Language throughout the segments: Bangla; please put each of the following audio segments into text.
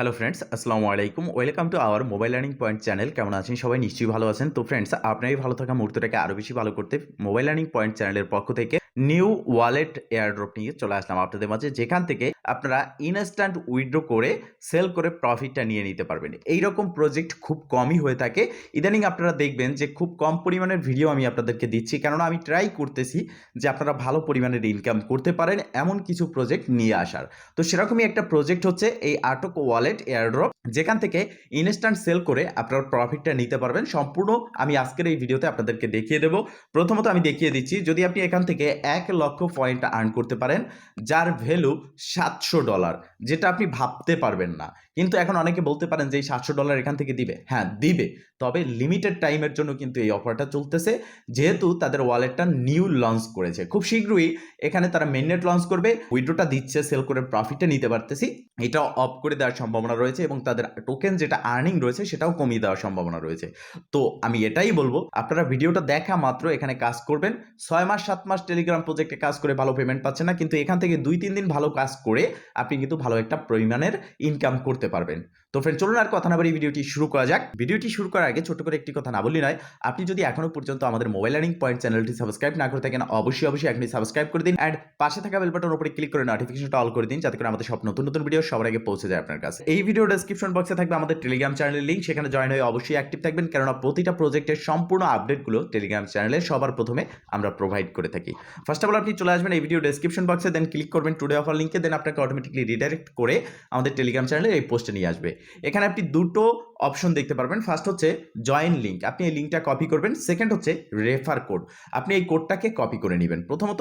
হ্যালো ফ্রেন্ডস আসসালামু আলাইকুম welcome to our mobile learning point channel কেমন আছেন সবাই? নিশ্চয়ই ভালো আছেন। তো ফ্রেন্ডস আপনারই ভালো থাকা মুহূর্তটাকে আরও বেশি ভালো করতে মোবাইল লার্নিং পয়েন্ট চ্যানেলের পক্ষ থেকে নিউ ওয়ালেট এয়ারড্রপ নিয়ে চলে আসলাম আপনাদের মাঝে, যেখান থেকে আপনারা ইনস্ট্যান্ট উইথড্র করে সেল করে প্রফিটটা নিয়ে নিতে পারবেন। এই রকম প্রজেক্ট খুব কমই হয়ে থাকে। ইদানিং আপনারা দেখবেন যে খুব কম পরিমাণের ভিডিও আমি আপনাদেরকে দিচ্ছি, কেননা আমি ট্রাই করতেছি যে আপনারা ভালো পরিমাণের ইনকাম করতে পারেন এমন কিছু প্রজেক্ট নিয়ে আসার। তো সেরকমই একটা প্রজেক্ট হচ্ছে এই আটক ওয়ালেট এয়ারড্রপ যেখান থেকে ইনস্ট্যান্ট সেল করে আপনার প্রফিটটা নিতে পারবেন। সম্পূর্ণ আমি আজকের এই ভিডিওতে আপনাদেরকে দেখিয়ে দেবো। প্রথমত আমি দেখিয়ে দিচ্ছি, যদি আপনি এখান থেকে এক লক্ষ পয়েন্ট আর্ন করতে পারেন, যার ভ্যালু সাতশো ডলার যেটা আপনি ভাবতে পারবেন না। কিন্তু এখন অনেকে বলতে পারেন যে এই সাতশো ডলার এখান থেকে দিবে। হ্যাঁ দিবে। তবে লিমিটেড টাইমের জন্য কিন্তু এই অফারটা চলতেছে। যেহেতু তাদের ওয়ালেটটা নিউ লঞ্চ করেছে। খুব শীঘ্রই এখানে তারা মেননেট লঞ্চ করবে। উইড্রোটা দিচ্ছে সেল করে প্রফিটটা নিতে পারতেছি। এটা অফ করে দেওয়ার সম্ভাবনা রয়েছে এবং তাদের টোকেন যেটা আর্নিং রয়েছে সেটাও কমিয়ে দেওয়ার সম্ভাবনা রয়েছে। তো আমি এটাই বলব, আপনারা ভিডিওটা দেখা মাত্র এখানে কাজ করবেন। ছয় মাস, সাত মাস টেলিগ্রাম প্রজেক্টে কাজ করে ভালো পেমেন্ট পাচ্ছেন না, কিন্তু এখান থেকে দুই, তিন দিন ভালো কাজ করে আপনি কিন্তু ভালো একটা পরিমাণের ইনকাম করতে পারবেন। তো ফ্রেন্ড চলুন আর কথা না বলে ভিডিওটি শুরু করা যাক। ভিডিওটি শুরু করার আগে ছোট করে একটি কথা না বলি নয়, আপনি যদি এখনও পর্যন্ত আমাদের মোবাইল লার্নিং পয়েন্ট চ্যানেলটি সাবস্ক্রাইব না করে থাকেন, অবশ্যই অবশ্যই এখনই সাবস্ক্রাইব করে দিন অ্যান্ড পাশে থাকা বেল বাটন উপরে ক্লিক করে নোটিফিকেশনটা অল করে দিন, যাতে করে আমাদের সব নতুন নতুন ভিডিও সবার আগে পৌঁছে যায় আপনার কাছে। এই ভিডিও ডেসক্রিপশন বক্সে থাকবে আমাদের টেলিগ্রাম চ্যানেলের লিঙ্ক সেখানে জয়েন হয়ে অবশ্যই অ্যাক্টিভ থাকবেন, কেননা প্রতিটা প্রজেক্টের সম্পূর্ণ আপডেটগুলো টেলিগ্রাম চ্যানেলে সবার প্রথমে আমরা প্রোভাইড করে থাকি। ফার্স্ট অফ অল আপনি চলে আসবেন এই ভিডিও ডেসক্রিপশন বক্সে দেন ক্লিক করবেন টুডে অফার লিঙ্কে দেন আপনাকে অটোমেটিকলি রিডাইরেক্ট করে আমাদের টেলিগ্রাম চ্যানেলে এই পোস্টে নিয়ে আসবে। এখানে আপনি দুটো অপশন দেখতে পারবেন। ফার্স্ট হচ্ছে জয়েন লিঙ্ক আপনি এই লিঙ্কটা কপি করবেন। সেকেন্ড হচ্ছে রেফার কোড আপনি এই কোডটাকে কপি করে নেবেন। প্রথমত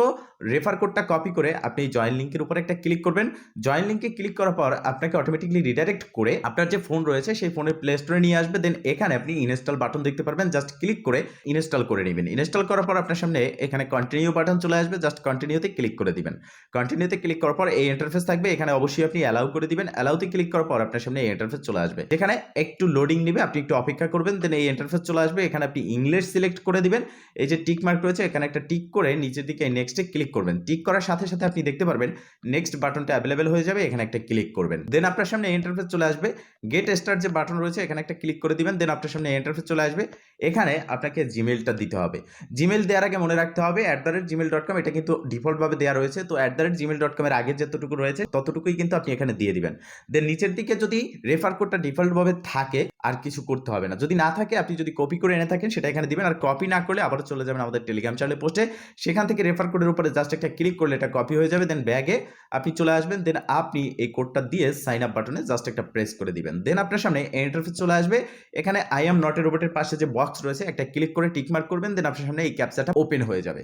রেফার কোডটা কপি করে আপনি এই জয়েন লিঙ্কের উপর একটা ক্লিক করবেন। জয়েন লিঙ্কে ক্লিক করার পর আপনাকে অটোমেটিকলি রিডাইরেক্ট করে আপনার যে ফোন রয়েছে সেই ফোনের প্লে স্টোরে নিয়ে আসবে। দেন এখানে আপনি ইনস্টল বাটন দেখতে পারবেন। জাস্ট ক্লিক করে ইনস্টল করে নেবেন। ইনস্টল করার পর আপনার সামনে এখানে কন্টিনিউ বাটন চলে আসবে। জাস্ট কন্টিনিউতে ক্লিক করে দিবেন। কন্টিনিউতে ক্লিক করার পর এই ইন্টারফেস থাকবে। এখানে অবশ্যই আপনি অ্যালাউ করে দিবেন। অ্যালাউতে ক্লিক করার পর আপনার সামনে এই ইন্টারফেস চলে আসবে। এখানে একটু লোডিং নেবে, আপনি একটু অপেক্ষা করবেন দেন এই ইন্টারফেস চলে আসবে। এখানে আপনি ইংলিশ সিলেক্ট করে দিবেন। এই যে টিক মার্ক রয়েছে, এখানে একটা টিক করে নিচের দিকে নেক্সটে ক্লিক করবেন। টিক করার সাথে সাথে আপনি দেখতে পারবেন নেক্সট বাটনটা অ্যাভেলেবেল হয়ে যাবে, এখানে একটা ক্লিক করবেন। দেন আপনার সামনে ইন্টারফেস চলে আসবে। গেট স্টার্ট যে বাটন রয়েছে, এখানে একটা ক্লিক করে দিবেন দেন আপনার সামনে ইন্টারফেস চলে আসবে। এখানে আপনাকে জিমেলটা দিতে হবে। জিমেল দেওয়ার আগে মনে রাখতে হবে at the rate Gmail dot com এটা কিন্তু ডিফল্টভাবে দেওয়া রয়েছে। তো at the rate Gmail dot কমের আগে যতটুকু রয়েছে, ততটুকুই কিন্তু আপনি এখানে দিয়ে দিবেন। দেন নিচের দিকে যদি রেফার কোডটা ডিফল্টভাবে থাকে, আর কিছু করতে হবে না। যদি না থাকে, আপনি যদি কপি করে এনে থাকেন, সেটা এখানে দিবেন, আর কপি না করলে আবার চলে যাবেন আমাদের টেলিগ্রাম চ্যানেলে পোস্টে সেখান থেকে রেফার কোডের উপরে জাস্ট একটা ক্লিক করলে এটা কপি হয়ে যাবে দেন ব্যাগে আপনি চলে আসবেন দেন আপনি এই কোডটা দিয়ে সাইন আপ বাটনে জাস্ট একটা প্রেস করে দিবেন। দেন আপনার সামনে ইন্টারফেস চলে আসবে। এখানে আই এম নট এ রোবটের পাশে যে বক্স রয়েছে, একটা ক্লিক করে টিকমার্ক করবেন দেন আপনার সামনে এই ক্যাপচাটা ওপেন হয়ে যাবে।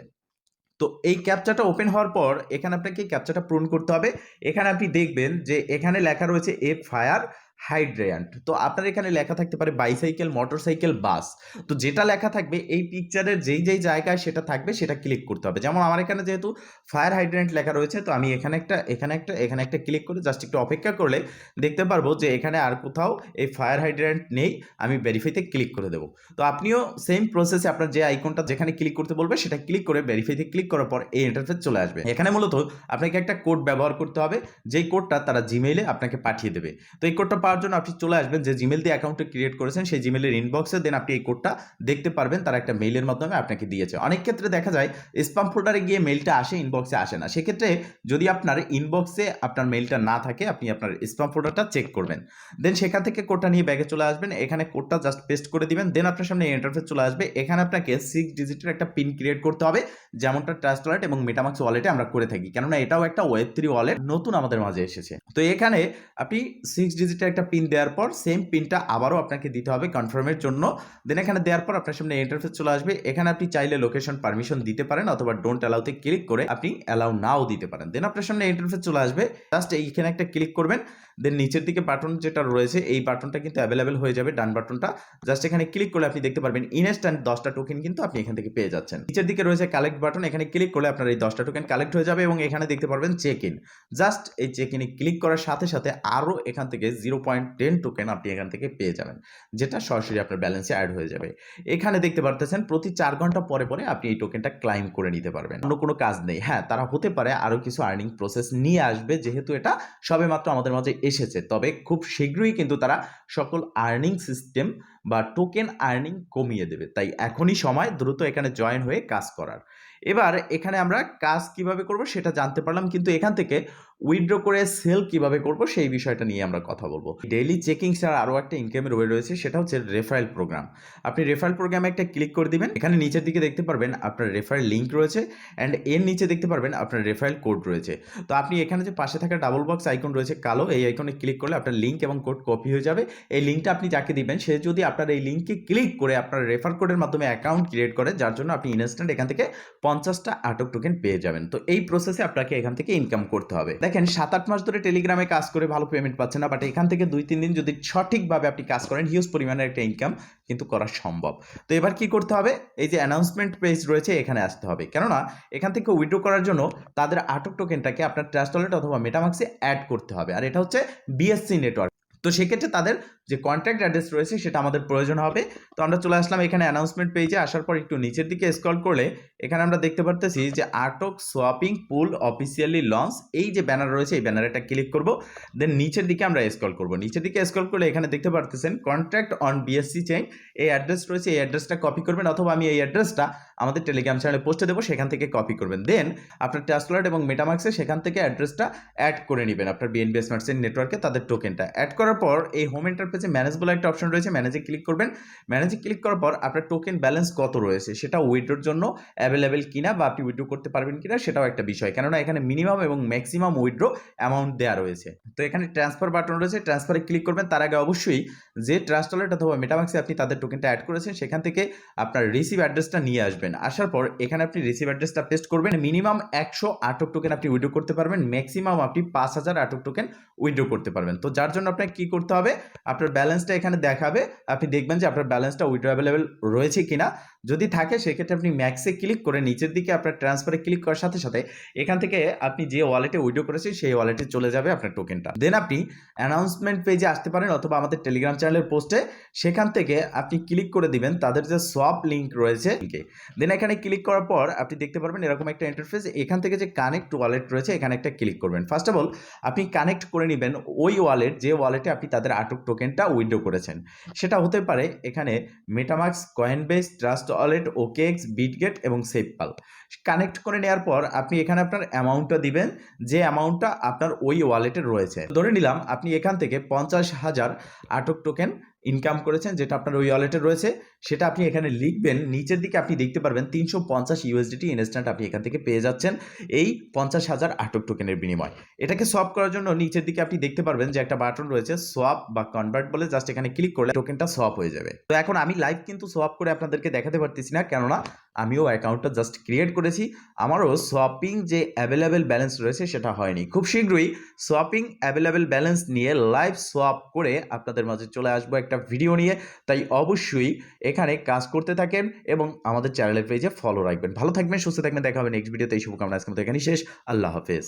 তো এই ক্যাপচাটা ওপেন হওয়ার পর, এখানে আপনাকে ক্যাপচাটা পূরণ করতে হবে। এখানে আপনি দেখবেন যে এখানে লেখা রয়েছে এ ফায়ার হাইড্রেয়ান্ট। তো আপনার এখানে লেখা থাকতে পারে বাইসাইকেল, মোটরসাইকেল, বাস। তো যেটা লেখা থাকবে, এই পিকচারের যেই যেই জায়গায় সেটা থাকবে, সেটা ক্লিক করতে হবে। যেমন আমার এখানে যেহেতু ফায়ার হাইড্রেন্ট লেখা রয়েছে, তো আমি এখানে একটা এখানে একটা এখানে একটা ক্লিক করে জাস্ট একটু অপেক্ষা করলে দেখতে পারব যে এখানে আর কোথাও এই ফায়ার হাইড্রেন্ট নেই, আমি ভেরিফাইতে ক্লিক করে দেবো। তো আপনিও সেম প্রসেসে আপনার যে আইকনটা যেখানে ক্লিক করতে বলবে, সেটা ক্লিক করে ভেরিফাইতে ক্লিক করার পর এই ইন্টারফেস চলে আসবে। এখানে মূলত আপনাকে একটা কোড ব্যবহার করতে হবে, যেই কোডটা তারা জিমেইলে আপনাকে পাঠিয়ে দেবে। তো এই কোডটা পাওয়ার জন্য আপনি চলে আসবেন, যে জিমেল দিয়ে অ্যাকাউন্টটা ক্রিয়েট করেছেন, সেই জিমেলের ইনবক্সে দেন আপনি এই কোডটা দেখতে পারবেন, তারা একটা মেইলের মাধ্যমে আপনাকে দিয়েছে। অনেক ক্ষেত্রে দেখা যায় স্পাম ফোল্ডারে গিয়ে মেইলটা আসে ইনবক্সে আসে না। সেক্ষেত্রে যদি আপনার ইনবক্সে আপনার মেইলটা না থাকে, আপনি আপনার স্পাম ফোল্ডারটা চেক করবেন। দেন সেখান থেকে কোডটা নিয়ে ব্যাগে চলে আসবেন, এখানে কোডটা জাস্ট পেস্ট করে দিবেন দেন আপনার সামনে ইন্টারফেস চলে আসবে। এখানে আপনাকে সিক্স ডিজিটের একটা পিন ক্রিয়েট করতে হবে, যেমনটা ট্রাস্ট ওয়ালেট এবং মেটামাক্স ওয়ালেটে আমরা করে থাকি। কেননা এটাও একটা ওয়েব থ্রি ওয়ালেট নতুন আমাদের মাঝে এসেছে। তো এখানে আপনি সিক্স ডিজিটের একটা পিন দেওয়ার পর সেম পিনটা আবারও আপনাকে দিতে হবে কনফার্মের জন্য। দেন এখানে দেওয়ার পর আপনার সামনে ইন্টারফেস চলে আসবে। এখানে আপনি চাইলে লোকেশন পারমিশন দিতে পারেন অথবা ডোন্ট অ্যালাউতে ক্লিক করে আপনি অ্যালাউ নাও দিতে পারেন। দেন আপনার সামনে ইন্টারফেস চলে আসবে। জাস্ট এইখানে একটা ক্লিক করবেন। দেন নিচের দিকে বাটন যেটা রয়েছে, এই বাটনটা কিন্তু অ্যাভেলেবেল হয়ে যাবে ডান বাটনটা জাস্ট এখানে ক্লিক করলে আপনি দেখতে পারবেন ইনস্ট্যান্ট দশটা টোকেন কিন্তু আপনি এখান থেকে পেয়ে যাচ্ছেন। নিচের দিকে রয়েছে কালেক্ট বাটন এখানে ক্লিক করলে আপনার এই দশটা টোকেন কালেক্ট হয়ে যাবে এবং এখানে দেখতে পারবেন চেক ইন জাস্ট এই চেক ইনে ক্লিক করার সাথে সাথে আরও এখান থেকে জিরো পয়েন্ট টেন টোকেন আপনি এখান থেকে পেয়ে যাবেন, যেটা সরাসরি আপনার ব্যালেন্সে অ্যাড হয়ে যাবে। এখানে দেখতে পারতেছেন, প্রতি চার ঘণ্টা পরে পরে আপনি এই টোকেনটা ক্লাইম করে নিতে পারবেন। অন্য কোনো কাজ নেই। হ্যাঁ তারা হতে পারে আরও কিছু আর্নিং প্রসেস নিয়ে আসবে, যেহেতু এটা সবে মাত্র আমাদের মাঝে এসেছে। তবে খুব শীঘ্রই কিন্তু তারা সকল আর্নিং সিস্টেম বা টোকেন আর্নিং কমিয়ে দেবে। তাই এখনই সময় দ্রুত এখানে জয়েন হয়ে কাজ করার। এবার এখানে আমরা কাজ কীভাবে করব সেটা জানতে পারলাম, কিন্তু এখান থেকে উইথড্র করে সেল কীভাবে করব সেই বিষয়টা নিয়ে আমরা কথা বলব। ডেইলি চেকিং ছাড়া আরও একটা ইনকামের ওয়ে রয়েছে, সেটা হচ্ছে রেফারেল প্রোগ্রাম আপনি রেফারেল প্রোগ্রামে একটা ক্লিক করে দিবেন, এখানে নিচের দিকে দেখতে পারবেন আপনার রেফারেল লিঙ্ক রয়েছে অ্যান্ড এর নিচে দেখতে পারবেন আপনার রেফারেল কোড রয়েছে। তো আপনি এখানে যে পাশে থাকা ডাবল বক্স আইকন রয়েছে কালো, এই আইকনে ক্লিক করলে আপনার লিঙ্ক এবং কোড কপি হয়ে যাবে। এই লিঙ্কটা আপনি যাকে দিবেন, সে যদি আপনার এই লিঙ্কে ক্লিক করে আপনার রেফার কোডের মাধ্যমে অ্যাকাউন্ট ক্রিয়েট করে, যার জন্য আপনি ইনস্ট্যান্ট এখান থেকে পঞ্চাশটা আটক টোকেন পেয়ে যাবেন। তো এই প্রসেসে আপনাকে এখান থেকে ইনকাম করতে হবে। দেখেন সাত আট মাস ধরে টেলিগ্রামে কাজ করে ভালো পেমেন্ট পাচ্ছেন না বাট এখান থেকে দুই তিন দিন যদি সঠিকভাবে আপনি কাজ করেন হিউজ পরিমাণের একটা ইনকাম কিন্তু করা সম্ভব। তো এবার কি করতে হবে? এই যে অ্যানাউন্সমেন্ট পেজ রয়েছে, এখানে আসতে হবে। কেননা, এখান থেকে উইড্রো করার জন্য তাদের আটক টোকেনটাকে আপনার ট্রাস্ট ওয়ালেট অথবা মেটামাক্সে অ্যাড করতে হবে। আর এটা হচ্ছে বিএসসি নেটওয়ার্ক তো সেক্ষেত্রে তাদের যে কন্ট্যাক্ট অ্যাড্রেস রয়েছে সেটা আমাদের প্রয়োজন হবে। তো আমরা চলে আসলাম এখানে অ্যানাউন্সমেন্ট পেজে আসার পর একটু নিচের দিকে স্ক্রল করলে এখানে আমরা দেখতে পারতেছি যে আটক সোয়াপিং পুল অফিসিয়ালি লঞ্চ এই যে ব্যানার রয়েছে, এই ব্যানারে একটা ক্লিক করব। দেন নিচের দিকে আমরা স্ক্রল করব। নিচের দিকে স্ক্রল করলে এখানে দেখতে পারতেছেন কন্ট্যাক্ট অন বিএসসি চেইন এই অ্যাড্রেস রয়েছে, এই অ্যাড্রেসটা কপি করবেন অথবা আমি এই অ্যাড্রেসটা আমাদের টেলিগ্রাম চ্যানেলে পোস্টে দেবো, সেখান থেকে কপি করবেন। দেন আপনার ট্রাস্টলাইট এবং মেটামাক্সে সেখান থেকে অ্যাড্রেসটা অ্যাড করে নেবেন। আপনার বিএনবি স্মার্টসেন নেটওয়ার্কে তাদের টোকেনটা অ্যাড করার পর এই হোম ইন্টারফেসে ম্যানেজ বলে একটা অপশন রয়েছে ম্যানেজে ক্লিক করবেন। ম্যানেজে ক্লিক করার পর আপনার টোকেন ব্যালেন্স কত রয়েছে? সেটা উইড্রোর জন্য অ্যাভেলেবেল কিনা বা আপনি উইড্রো করতে পারবেন কিনা সেটাও একটা বিষয়। কেননা এখানে মিনিমাম এবং ম্যাক্সিমাম উইড্রো অ্যামাউন্ট দেওয়া রয়েছে। তো এখানে ট্রান্সফার বাটন রয়েছে ট্রান্সফারে ক্লিক করবেন। তার আগে অবশ্যই যে ট্রাস্ট ওয়ালেট অথবা মেটামাক্সে আপনি তাদের টোকেনটা অ্যাড করেছেন, সেখান থেকে আপনার রিসিভ অ্যাড্রেসটা নিয়ে আসবেন। আসার পর এখানে আপনি রিসিভ অ্যাড্রেসটা পেস্ট করবেন। মিনিমাম একশো আটক টোকেন আপনি উইড্রো করতে পারবেন। ম্যাক্সিমাম আপনি পাঁচ হাজার আটক টোকেন উইড্রো করতে পারবেন। তো যার জন্য আপনাকে কী করতে হবে? আপনার ব্যালেন্সটা এখানে দেখাবে, আপনি দেখবেন যে আপনার ব্যালেন্সটা উইড্রো অ্যাভেলেবেল রয়েছে কিনা। যদি থাকে, সেক্ষেত্রে আপনি ম্যাক্সে ক্লিক করে নিচের দিকে আপনার ট্রান্সফারে ক্লিক করার সাথে সাথে, এখান থেকে আপনি যে ওয়ালেটে উইড্রো করেছেন, সেই ওয়ালেটে চলে যাবে আপনার টোকেনটা দেন আপনি অ্যানাউন্সমেন্ট পেজে আসতে পারেন অথবা আমাদের টেলিগ্রাম চ্যানেলের পোস্টে সেখান থেকে আপনি ক্লিক করে দিবেন, তাদের যে সোয়াপ লিঙ্ক রয়েছে দেন এখানে ক্লিক করার পর আপনি দেখতে পারবেন এরকম একটা ইন্টারফেস এখান থেকে যে কানেক্ট ওয়ালেট রয়েছে, এখানে একটা ক্লিক করবেন। ফার্স্ট অফ অল আপনি কানেক্ট করে নেবেন ওই ওয়ালেট যে ওয়ালেটে আপনি তাদের আটক টোকেনটা উইড্রো করেছেন। সেটা হতে পারে এখানে MetaMask Coinbase Trust Wallet OKX Bitget এবং সেফপাল কানেক্ট করে নেওয়ার পর আপনি এখানে আপনার অ্যামাউন্টটা দিবেন, যে অ্যামাউন্টটা আপনার ওই ওয়ালেটে রয়েছে। ধরে নিলাম আপনি এখান থেকে পঞ্চাশ হাজার আটক টোকেন ইনকাম করেছেন, যেটা আপনার ওই ওয়ালেটে রয়েছে, সেটা আপনি এখানে লিখবেন, নিচের দিকে আপনি দেখতে পারবেন তিনশো পঞ্চাশ ইউএসডিটি ইনস্ট্যান্ট আপনি এখান থেকে পেয়ে যাচ্ছেন এই পঞ্চাশ হাজার আটক টোকেনের বিনিময়। এটাকে সোয়াপ করার জন্য নিচের দিকে আপনি দেখতে পারবেন যে একটা বাটন রয়েছে সোয়াপ বা কনভার্ট বলে জাস্ট এখানে ক্লিক করলে টোকেনটা সোয়াপ হয়ে যাবে। তো এখন আমি লাইভ কিন্তু সোয়াপ করে আপনাদেরকে দেখাতে পারতেছি না, কেননা আমিও অ্যাকাউন্টটা জাস্ট ক্রিয়েট করেছি। আমারও সোয়াপিং যে অ্যাভেলেবেল ব্যালেন্স রয়েছে সেটা হয়নি। খুব শীঘ্রই সোয়াপিং অ্যাভেলেবেল ব্যালেন্স নিয়ে লাইভ সোয়াপ করে আপনাদের মাঝে চলে আসব একটা ভিডিও নিয়ে। তাই অবশ্যই এখানে কাজ করতে থাকেন এবং আমাদের চ্যানেলের পেজে ফলো রাখবেন। ভালো থাকবেন, সুস্থ থাকবেন, দেখা হবে নেক্সট ভিডিওতে এই শুভকামনা আজকে এখানেই শেষ। আল্লাহ হাফেজ।